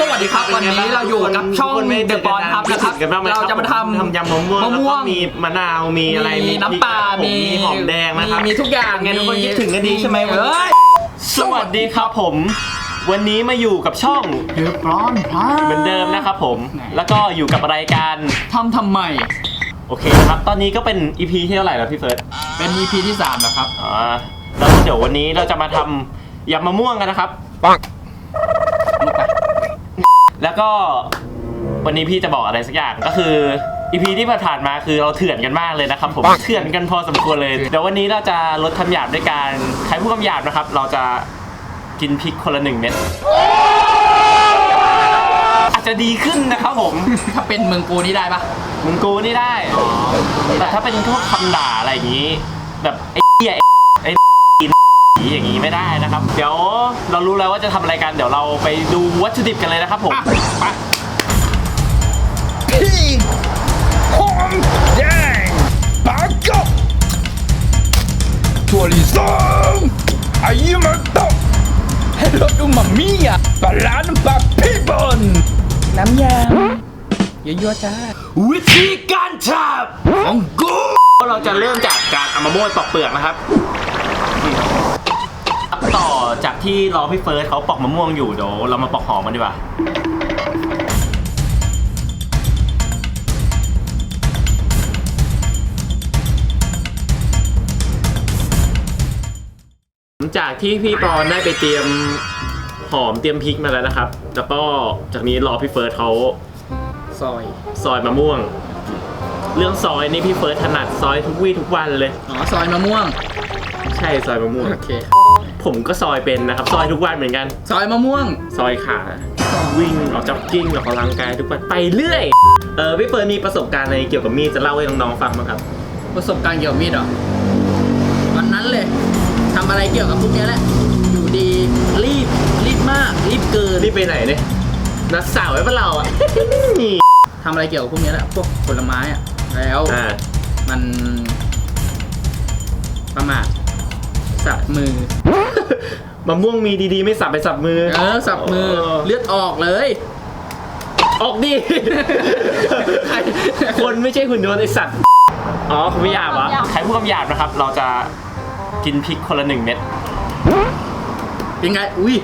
สวัสดีครับวันนี้เราอยู่กับช่อง The Bond ครับนะครับกันบ้างไหมเราจะมาทำทำยำมะม่วงมะม่วงแล้ก็มีมะนาวมีอะไรมีน้ำปลาพริกมีหอมแดงนะครับมีทุกอย่างไงทุกคนคิดถึงกันดีใช่ไหมเอ้ยสวัสดีครับผม วันนี้มาอยู่กับช่องเดือดร้อนพาเหมือนเดิมนะครับผม แล้วก็อยู่กับรายการทำทำไมโอเคนะครับ ตอนนี้ก็เป็น EP ที่เท่าไหร่แล้วพี่เฟิร์สเป็น EP ที่3แล้วครับอ่าแล้วเดี๋ยววันนี้เราจะมาทำยำมะม่วงกันนะครับ แล้วก็วันนี้พี่จะบอกอะไรสักอย่างก็คืออีพีที่ผ่านมาคือเราเถื่อนกันมากเลยนะครับผมเถื่อนกันพอสมควรเลยเดี๋ยววันนี้เราจะลดคำหยาบด้วยการใครพูดคำหยาบนะครับ เราจะกินพริกคนละหนึ่งเม็ดอาจจะดีขึ้นนะครับผม ถ้าเป็นเมืองกูนี่ได้ปะมึงกูนี่ได้ แต่ถ้าเป็นพวกคำด่าอะไรอย่างนี้ แบบไอ้เหี้ยไอ้ไอ้อย่างนี้ไม่ได้นะครับ เดี๋ยวเรารู้แล้วว่าจะทำอะไรกัน เดี๋ยวเราไปดูวัตถุดิบกันเลยนะครับผมอะไปหอมแดงปากกบถั่วลิสงอายุมาตกให้รสอูมามิอะปลาร้าน้ำปลาพี่บนน้ำยายั่วๆจ้าวิธีการทำของกูเราจะเริ่มจากการเอามะม่วงปอกเปลือกนะครับ ต่อจากที่รอพี่เฟิร์สเขาปอกมะม่วงอยู่เดี๋ยวเรามาปอกหอมกันดีกว่าหลังจากที่พี่ปอนได้ไปเตรียมหอมเตรียมพริกมาแล้วนะครับ แล้วก็จากนี้รอพี่เฟิร์สเขาซอย ซอยมะม่วง เรื่องซอยนี่พี่เฟิร์สถนัดซอยทุกวี่ทุกวันเลย อ๋อ ซอยมะม่วง ใช่ซอยมะม่วง โอเค ผมก็ซอยเป็นนะครับ ซอยทุกวันเหมือนกัน ซอยมะม่วง ซอยขา วิ่งออกจ็อกกิ้งออกกำลังกายทุกวันไปเรื่อย เออพี่เฟิร์สมีประสบการณ์อะไรเกี่ยวกับมีดจะเล่าให้น้องๆฟังไหมครับ ประสบการณ์เกี่ยวกับมีดเหรอวันนั้นเลยทำอะไรเกี่ยวกับพวกเนี้ยแหละ อยู่ดีรีบรีบมากรีบเกินรีบไปไหนเนี่ยนัดสาวไว้ปะเราอะ นี่ทำอะไรเกี่ยวกับพวกเนี้ยแหละพวกผลไม้อะแล้วอ่ามันประมาท สับมือ มะม่วงมีดีๆ ไม่สับไปสับมือ เออสับมือเลือดออกเลย ออกดิใครคนไม่ใช่หุ่นยนต์ไอสัตว์ อ๋อคุณไม่หยาบเหรอใครพูดคำหยาบนะครับ เราจะกินพริกคนละหนึ่งเม็ด เป็นไง อุ้ย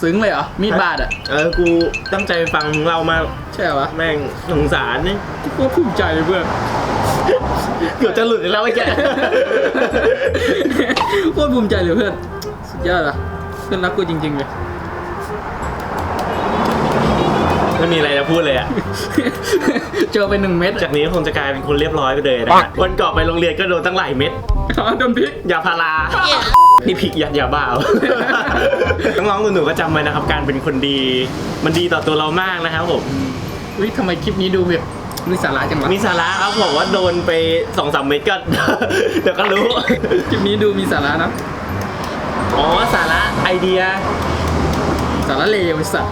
ซึ้งเลยเหรอ มีดบาดอะ เออ กูตั้งใจฟังมึงเล่ามาก ใช่เหรอวะแม่งสงสารนี่กูก็ภูมิใจเลยเพื่อน เกือบจะหลุดอีกแล้วไอ้แกโคตรภูมิใจเลยเพื่อน สุดยอดอะ เพื่อนรักกูจริงๆเลย ไม่มีอะไรจะพูดเลยอะเจอไปหนึ่งเม็ดจากนี้คงจะกลายเป็นคนเรียบร้อยไปเลยนะฮะวันก่อนไปโรงเรียนก็โดนตั้งหลายเม็ด อ๋อโดนพริก ยาพารา นี่พริกยัดยาบ้า น้องๆหนูๆก็จำไว้นะครับ การเป็นคนดี มันดีต่อตัวเรามากนะครับผม อุ้ยทำไมคลิปนี้ดูแบบ มีสาระจังวะมีสาระครับบอกว่าโดนไปสองสามเม็ดก็ เดี๋ยวก็รู้ คลิปนี้ดูมีสาระนะ อ๋อสาระไอเดีย สาระเลวไอ้สัส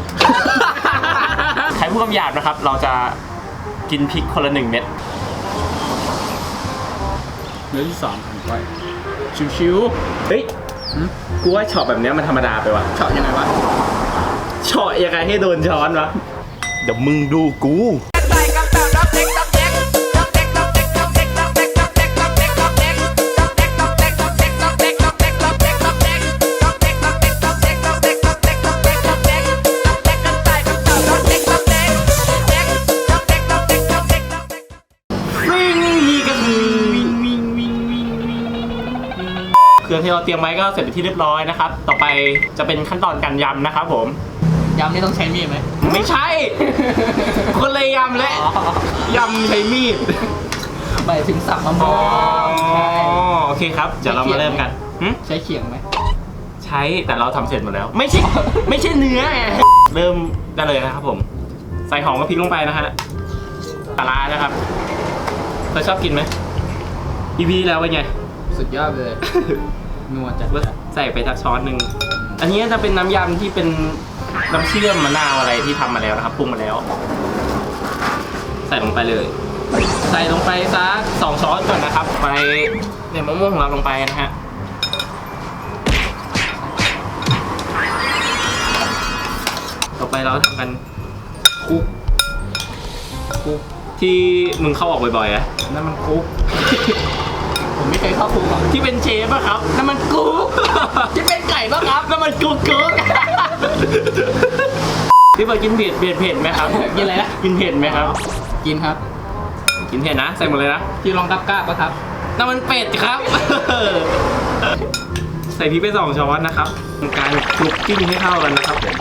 ใครพูดคำหยาบนะครับ เราจะกินพริกคนละหนึ่งเม็ด เนื้อที่สองผ่านไปชิวเฮ้ยๆหืมกูว่าช็อตแบบเนี้ยมันธรรมดาไปว่ะเฉาะยังไงวะช็อตยังไงให้โดนช้อนวะ เดี๋ยวมึงดูกู เครื่องที่เราเตรียมไว้ก็เสร็จเป็นที่เรียบร้อยนะครับ ต่อไปจะเป็นขั้นตอนการยำนะครับผม ยำนี่ต้องใช้มีดไหมไม่ใช่ คนเลยยำและยำใช้มีดหมายถึงสับมะม่วงใช่ โอเคครับ เดี๋ยวเรามาเริ่มกันหึใช้เขียงไหม ใช้แต่เราทำเสร็จหมดแล้ว ไม่ใช่ ไม่ใช่เนื้อไงเริ่มได้เลยนะครับผม ใส่หอมกับพริกลงไปนะฮะปลาร้านะครับเธอชอบกินไหมอีพีแล้วเป็นไง สุดยอดเลย นัวจัดว่าใส่ไปสักช้อนหนึ่ง อันนี้จะเป็นน้ำยำที่เป็นน้ำเชื่อมมะนาวอะไรที่ทำมาแล้วนะครับปรุงมาแล้ว ใส่ลงไปเลย ใส่ลงไปสักสองช้อนก่อนนะครับ ไปเนี่ยมะม่วงของเราลงไปนะฮะต่อไปเราทำกันคุกคุกที่มึงเข้าออกบ่อยๆอะนั่นมันกุ๊ก ไม่เคยเข้าคุกหรอกที่เป็นเชฟอะครับนั่นมันกุ๊ก ที่เป็นไก่ปะครับน้ำมันกุ๊กกุ๊กพี่เบิร์ดกินเผ็ดเผ็ดเผ็ดไหมครับกินอะไรนะกินเผ็ดไหมครับ กินครับ กินเผ็ดนะใส่หมดเลยนะที่ลองกับกาบปะครับน้ำมันเป็ดครับ ใส่พริกไปสองช้อนนะครับทำการคลุกจิ้มให้เข้ากันนะครับผม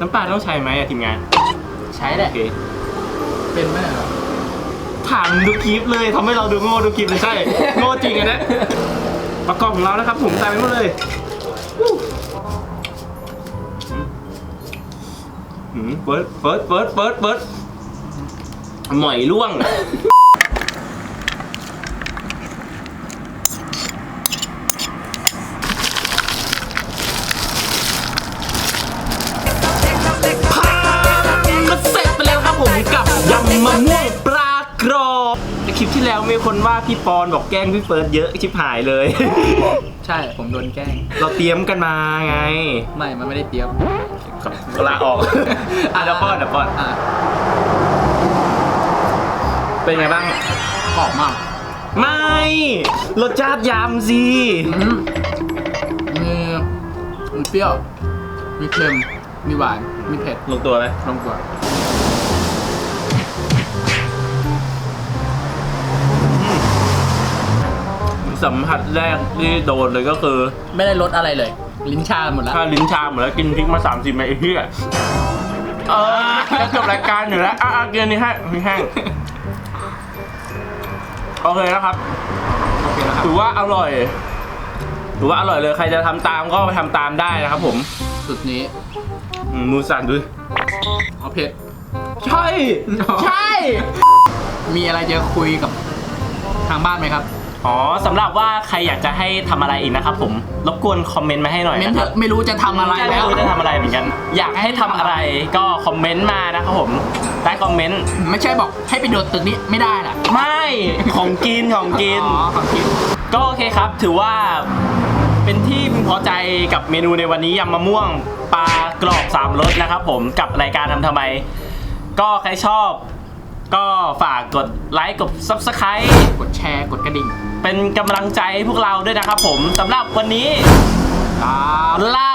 น้ำปลาต้องใช้ไหมอะทีมงาน ใช้แหละโอเคเป็นไหมเหรอ ถามดูคลิปเลยทำให้เราดูโง่ดูคลิปเลยใช่ โง่จริงอะนะประกอบของเรานะครับ ผมใส่ไปหมดเลยอืมเฟิร์สเฟิร์สเฟิร์สเฟิร์สเฟิร์สหมอยล่วง มีคนว่าพี่ปอนบอกแกล้งพี่เฟิร์สเยอะชิบหายเลย ใช่ผมโดนแกล้ง เราเตรียมกันมาไงไม่ มันไม่ได้เตรียมลาออกอะเดี๋ยวป้อนเดี๋ยวป้อน อะเป็นไงบ้างกรอบมากไม่ รสชาติยำสิอืมมีมีเปรี้ยว มีเค็ม มีหวาน มีเผ็ดลงตัวไหม ลงตัว สัมผัสแรกที่โดนเลยก็คือไม่ได้ลดอะไรเลย ลิ้นชาหมดแล้ว ถ้าลิ้นชาหมดแล้วกินพริกมาสามสิบเม็ดไอ้เหี้ยเออจะจบรายการอยู่แล้วอะอะเกินนี้ให้มีแห้งโอเคนะครับ โอเคแล้วครับ ถือว่าอร่อย ถือว่าอร่อยเลยใครจะทำตามก็ไปทำตามได้นะครับผมสุดนี้ อืมมือสั่นดูเอาเผ็ด ใช่ ใช่ มีอะไรจะคุยกับทางบ้านไหมครับ อ๋อสำหรับว่าใครอยากจะให้ทำอะไรอีกนะครับผมรบกวนคอมเมนต์มาให้หน่อยเม้นนะเถครับอะไม่รู้จะทำอะไรใช่แล้ไม่วรู้จะทำอะไรเหมือนกัน อยากให้ทำอะไรก็คอมเมนต์มานะครับผมใต้คอมเมนต์ไม่ใช่บอกให้ไปโดดตึกนี้ไม่ได้น่ะไม่ของกินของกิน อ๋อของกิน ก็โอเคครับ ถือว่าเป็นที่พึงพอใจกับเมนูในวันนี้ยำมะม่วงปลากรอบสามรสนะครับผมกับรายการทำทำไม ก็ใครชอบ ก็ฝากกดไลค์กด Subscribe กดแชร์กดกระดิ่งเป็นกำลังใจให้พวกเราด้วยนะครับผมสำหรับวันนี้ลา